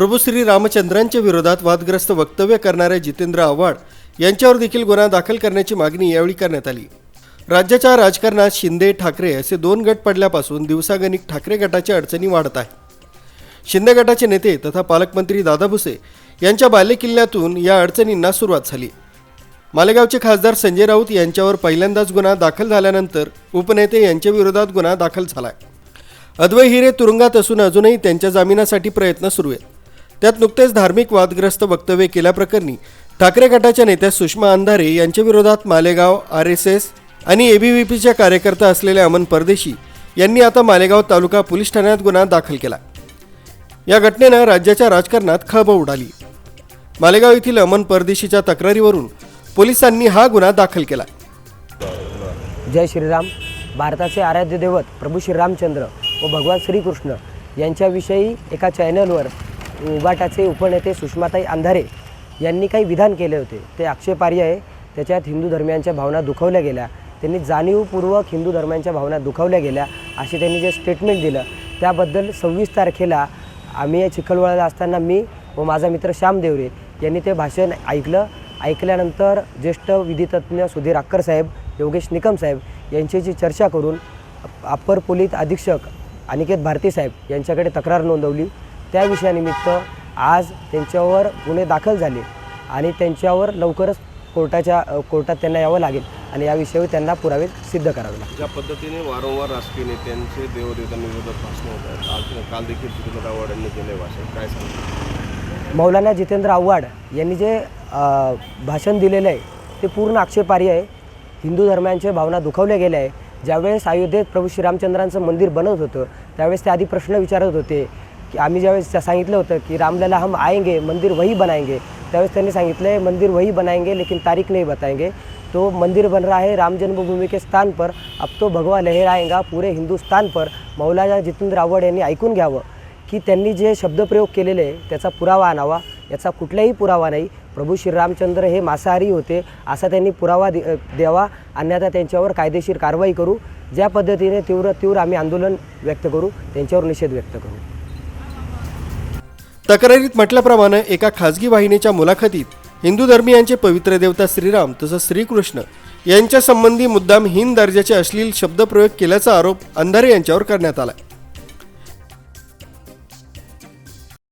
प्रभू श्री रामचंद्रांच्या विरोधात वादग्रस्त वक्तव्य करणाऱ्या जितेंद्र आव्हाड यांच्यावर देखील गुन्हा दाखल करण्याची मागणी यावेळी करण्यात आली. राज्याच्या राजकारणात शिंदे ठाकरे असे दोन गट पडल्यापासून दिवसागणिक ठाकरे गटाच्या अडचणी वाढत आहे शिंदे गटाचे नेते तथा पालकमंत्री दादा भुसे यांच्या बालेकिल्ल्यातून या अडचणींना सुरुवात झाली. मालेगावचे खासदार संजय राऊत यांच्यावर पहिल्यांदाच गुन्हा दाखल झाल्यानंतर उपनेते यांच्या विरोधात गुन्हा दाखल झालाय. अद्वै हिरे तुरुंगात असून अजूनही त्यांच्या जामिनासाठी प्रयत्न सुरू आहेत. त्यात नुकतेच धार्मिक वादग्रस्त वक्तव्य केल्याप्रकरणी ठाकरे गटाच्या नेत्या सुषमा अंधारे यांच्या विरोधात मालेगाव आर एस एस आणि एबीव्हीपीच्या कार्यकर्ता असलेले अमन परदेशी यांनी आता मालेगाव तालुका पोलीस ठाण्यात गुन्हा दाखल केला. या घटनेनं राज्याच्या राजकारणात खळबळ उडाली. मालेगाव येथील अमन परदेशीच्या तक्रारीवरून पोलिसांनी हा गुन्हा दाखल केला. जय श्रीराम. भारताचे आराध्य दैवत प्रभू श्रीरामचंद्र व भगवान श्रीकृष्ण यांच्याविषयी एका चॅनलवर उबाटाचे उपनेते सुषमाताई अंधारे यांनी काही विधान केले होते. ते आक्षेपार्य आहे. त्याच्यात हिंदू धर्मियांच्या भावना दुखवल्या गेल्या. त्यांनी जाणीवपूर्वक हिंदू धर्मांच्या भावना दुखावल्या गेल्या असे त्यांनी जे स्टेटमेंट दिलं त्याबद्दल सव्वीस तारखेला आम्ही चिखलवाड्याला असताना मी व माझा मित्र श्याम देवरे यांनी ते भाषण ऐकलं. ऐकल्यानंतर ज्येष्ठ विधितज्ञ सुधीर अक्कर साहेब योगेश निकम साहेब यांच्याशी चर्चा करून अप्पर पोलीस अधीक्षक अनिकेत भारती साहेब यांच्याकडे तक्रार नोंदवली. त्या विषयानिमित्त आज त्यांच्यावर गुन्हे दाखल झाले आणि त्यांच्यावर लवकरच कोर्टाच्या कोर्टात त्यांना यावं लागेल आणि या विषयावर त्यांना पुरावे सिद्ध करावे लागेल ज्या पद्धतीने वारंवार राजकीय नेत्यांचे देवदेवतांविरोधात भाषणं होत आहेत काल काल देखील जितेंद्र आव्हाड यांनी केले भाषण काय सांगतो? मौलाना जितेंद्र आव्हाड यांनी जे भाषण दिलेलं आहे ते पूर्ण आक्षेपार्ह आहे. हिंदू धर्मांच्या भावना दुखावल्या गेल्या आहे. ज्यावेळेस अयोध्येत प्रभू श्रीरामचंद्रांचं मंदिर बनत होतं त्यावेळेस ते आधी प्रश्न विचारत होते की आम्ही ज्यावेळेस सांगितलं होतं की रामलला हम आएंगे मंदिर वही बनाएंगे त्यावेळेस त्यांनी सांगितलं आहे मंदिर वही बनाएंगे लेकिन तारीख नहीं बताएंगे। तो मंदिर बन रहा है राम जन्मभूमि के स्थान पर। अब तो भगवा लहराएगा पूरे हिंदुस्तान पर। मौलाना जितेंद्र आवड यांनी ऐकून घ्यावं की त्यांनी जे शब्दप्रयोग केलेले आहे त्याचा पुरावा आणावा याचा कुठलाही पुरावा नाही. प्रभू श्रीरामचंद्र हे मांसाहारी होते असा त्यांनी पुरावा दे द्यावा. अन्यथा त्यांच्यावर कायदेशीर कारवाई करू. ज्या पद्धतीने तीव्र तीव्र आम्ही आंदोलन व्यक्त करू त्यांच्यावर निषेध व्यक्त करू. तक्रारीत म्हटल्याप्रमाणे एका खाजगी वाहिनीच्या मुलाखतीत हिंदू धर्मीयांचे पवित्र देवता श्रीराम तसंच श्रीकृष्ण यांच्या संबंधी मुद्दाम हीन दर्जाचे अश्लील शब्दप्रयोग केल्याचा आरोप अंधारे यांच्यावर करण्यात आला